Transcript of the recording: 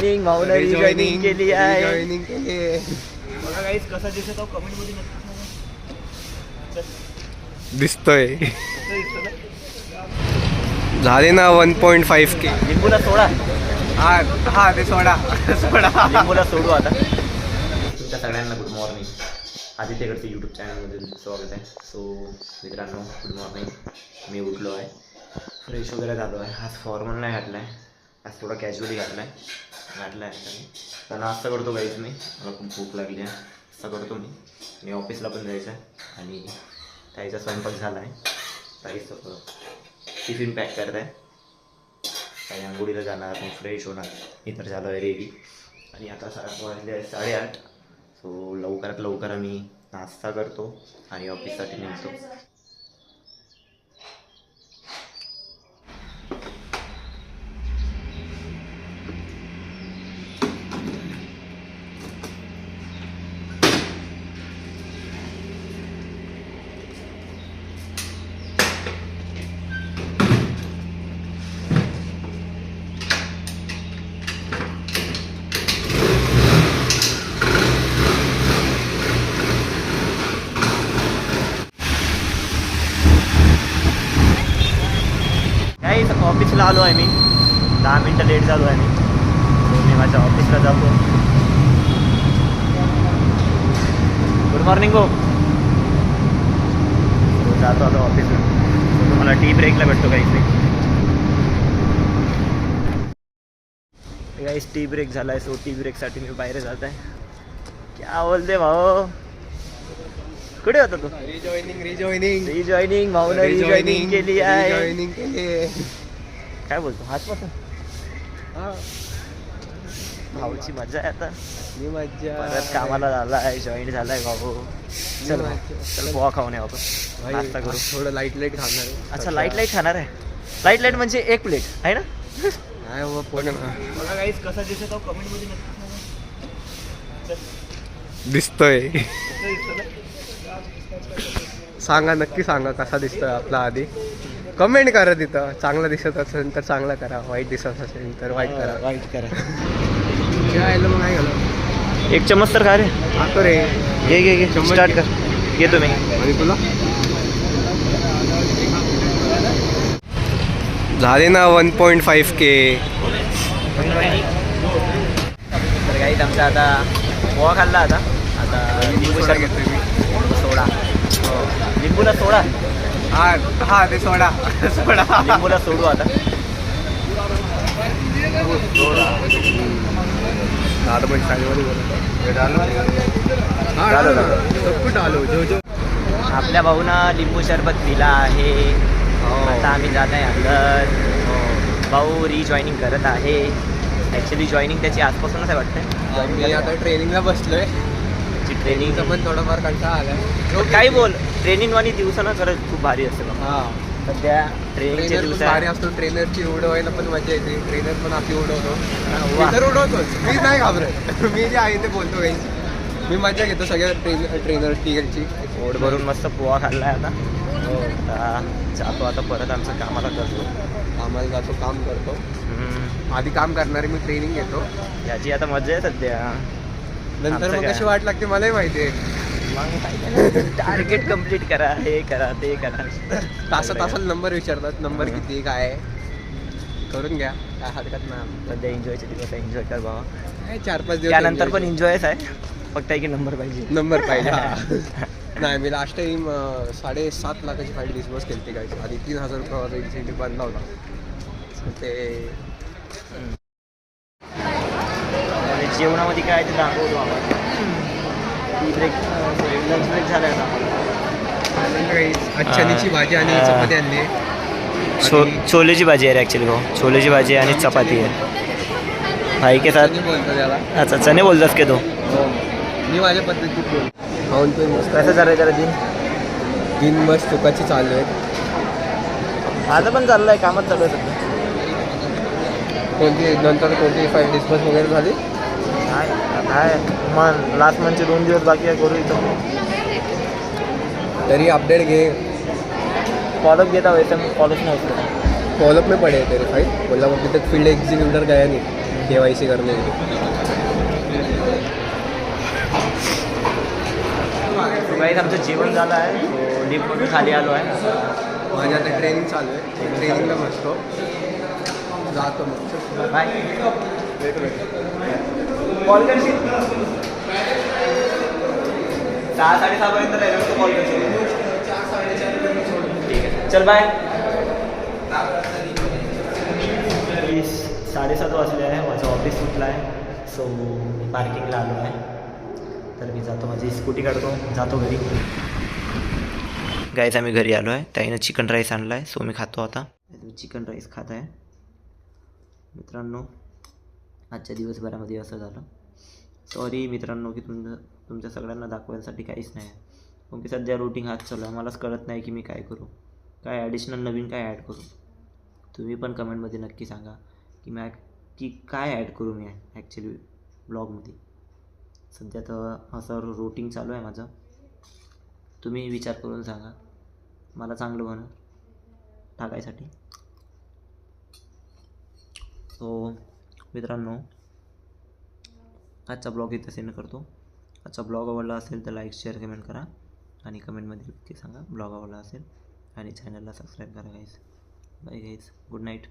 Rejoining भाऊन rejoining केली आहे Rejoining केली आहे. बघा गाईस कसा दिसत कमेंटमध्ये नक्की. दिसतोय? झाले ना वन पॉईंट फाईव्ह के लिंबूला सोडा. हा हा ते सोडा. सोडा. लिंबूला सोडू आता. तुमच्या सगळ्यांना गुड मॉर्निंग आदित्यकडचे यूट्यूब चॅनलमध्ये तुमचं स्वागत आहे. सो मित्रांनो गुड मॉर्निंग मी उठलो आहे. फ्रेश वगैरे झालो आहे. आज फॉर्मल नाही घातला आहे आज थोडा कॅज्युअली घातला आहे घातला आहे आता मी तर करतो काहीच मी. मला खूप भूक लागली आहे. असं करतो मी. मी ऑफिसला पण जायचं आहे आणि ताईचा स्वयंपाक झाला आहे ताईच टिफिन पॅक करत आहे काही आंघोळीला जाणार मग फ्रेश होणार. मी तर झालो आहे रेडी आणि आता सात वाजले आहे साडेआठ. सो लवकरात लवकर आम्ही नाश्ता करतो आणि ऑफिससाठी निघतो. ऑफिसला आलो आहे मी. दहा मिनटं लेट झालो आहे मी. मी माझ्या ऑफिसला जातो. गुड मॉर्निंग गो जातो आता ऑफिसला तुम्हाला टी ब्रेकला भेटतो काहीच काहीच टी ब्रेक झाला आहे सो टी ब्रेकसाठी मी बाहेर जात आहे. क्या बोलते भाऊ? कुठे होता तू? रिजॉईनिंग रिजॉईनिंग रिजॉईनिंग आहे. रिजॉईनिंग केली आहे. काय बोलतो? हाच पसंत हा, भाऊची मजा आहे आता. ही मज्जा परत कामाला झाला आहे जॉईन झालाय भाऊ. चल चल पोहा खाऊन ये आपण. नाश्ता करू. थोडं लाइट लाइट खाणार आहे. अच्छा लाइट लाइट खाणार आहे. लाइट लाइट म्हणजे एक प्लेट आहे ना? नाही बाबा, पण बघा गाईस कसा दिसत कमेंटमध्ये दिसतोय. सांगा नक्की सांगा कसा दिसतोय आपला आधी. कमेंट करा तिथं. चांगला दिसत असेल तर चांगला करा. वाईट दिसत असेल तर वाईट करा. वाईट करा. यायला मग नाही एक चमच तर खा रे. खातो रे. घे घे घे. चम्मच स्टार्ट. कर. घे तुम्ही आणि तुला? झाले ना वन पॉईंट फाईव्ह के तर गाईत आमचा आता पोहा खाल्ला आता. आता लिंबू घेतोय मी सोडा लिंबूला सोडा. हा हा ते सोडा. सोडा. लिंबूला सोडू आता. पण सांगेमध्ये आपल्या भाऊना लिंबू सरबत पिला आहे. आता आम्ही जात आहे अंदर भाऊ रिजॉईनिंग करत आहे. ॲक्च्युली जॉईनिंग त्याची आजपासूनच आहे वाटतं मी आता ट्रेनिंगला बसलोय. त्याची ट्रेनिंग पण थोडाफार कंटाळा आलाय. काही बोल ट्रेनिंग वाणी दिवसानं खरंच खूप भारी असते. हा. सध्या पण भारी. असतो. ट्रेनरची उडवायला पण मजा येते. ट्रेनर पण आपली उडवतो वा. तर उडवतोच मी नाही घाबरत. मी जे आहे ते बोलतो काही. मी मजा घेतो सगळ्या ट्रेन ट्रेनर टीएलची पोट भरून मस्त पोहा खाल्लाय आता. आता जातो आता परत आमचं कामाला करतो आम्हाला जातो काम करतो. हम्म. आधी काम करणारे मी ट्रेनिंग घेतो. याची आता मजा आहे सध्या. नंतर मग? कशी वाट लागते मलाही माहिती आहे. मग टार्गेट कंप्लीट करा हे करा ते करा. तासा तासाला नंबर विचारतात नंबर किती काय करून घ्या. काय हरकत नाही सध्या एन्जॉयचे दिवस एन्जॉय कर बाबा. काय चार पाच दिवस त्यानंतर पण एन्जॉयच आहे. फक्त आहे की नंबर पाहिजे. नंबर पाहिजे. नाही मी लास्ट टाइम साडेसात लाखाची फाईल डिस्बर्स केली होती काय आधी तीन हजार रुपये इन्सेंटिव्ह बांधला होता. ते जेवणामध्ये काय ते दाखवतो आम्हाला. टी ब्रेक लंच ब्रेक झाला आहे अच्छानीची भाजी आणि. चपाती आणली. छो आणि छोलेची भाजी आहे ॲक्च्युली भाऊ. छोलेची भाजी आणि चपाती आहे. भाई के साथ अच्छा चने बोलतास के तो. हो. मी माझ्या पद्धतीत बोल खाऊन पण मस्त कसं चालू आहे त्याला दिन? तीन मस्त तुकाची चालू आहे माझं पण चाललं आहे कामच चालू आहे सध्या. कोणती नंतर कोणती फाईल डिस्बर्स वगैरे झाली? काय मन लास्ट मंथचे दोन दिवस बाकी आहे करू इथं. तरी अपडेट घे. फॉलोअप घेता वैसे मी फॉलोच नाही उचलत फॉलोअप में पड़े हैं तेरे फ़ाइल बोला अभी तक फ़ील्ड एग्जीक्यूटर गया नहीं के वाय सी करने के लिए काही आमचं जेवण झालं आहे. सो खाली आलो आहे. माझी आता ट्रेनिंग चालू आहे. ट्रेनिंगला बसतो जातो मग. बाय कॉल करशील? सहा साडेसहापर्यंत राहिलं कॉल करशील. ठीक आहे. चल बाय साडेसात वाजले आहे माझं ऑफिस सुटलं आहे सो मी पार्किंगला आलो आहे. तर मी जातो माझी स्कूटी काढतो जातो घरी. गायचा मी घरी आलो आहे. ताईनं चिकन राईस आणला आहे सो मी खातो आता. चिकन राईस खात आहे. मित्रांनो आजच्या दिवसभरामध्ये असं झालं. सॉरी मित्रांनो की तुमचं तुमच्या सगळ्यांना दाखवायसाठी काहीच नाही. आहे कारण की सध्या रुटीन हात चालू आहे. मलाच कळत नाही की मी काय करू. काय ॲडिशनल नवीन काय ॲड करू? तुम्ही पण कमेंटमध्ये नक्की सांगा की मी की काय ॲड करू मी ॲक्च्युली ब्लॉगमध्ये सध्या तर असं रुटीन चालू आहे माझं. तुम्ही विचार करून सांगा. मला चांगलं बनव टाकायसाठी. सो मित्रांनो आजचा ब्लॉग इथं सेंड करतो. आजचा ब्लॉग आवडला असेल तर लाईक शेअर कमेंट करा. आणि कमेंटमध्ये नक्की सांगा ब्लॉग आवडला असेल. आणि चॅनलला सबस्क्राईब करा guys bye guys good night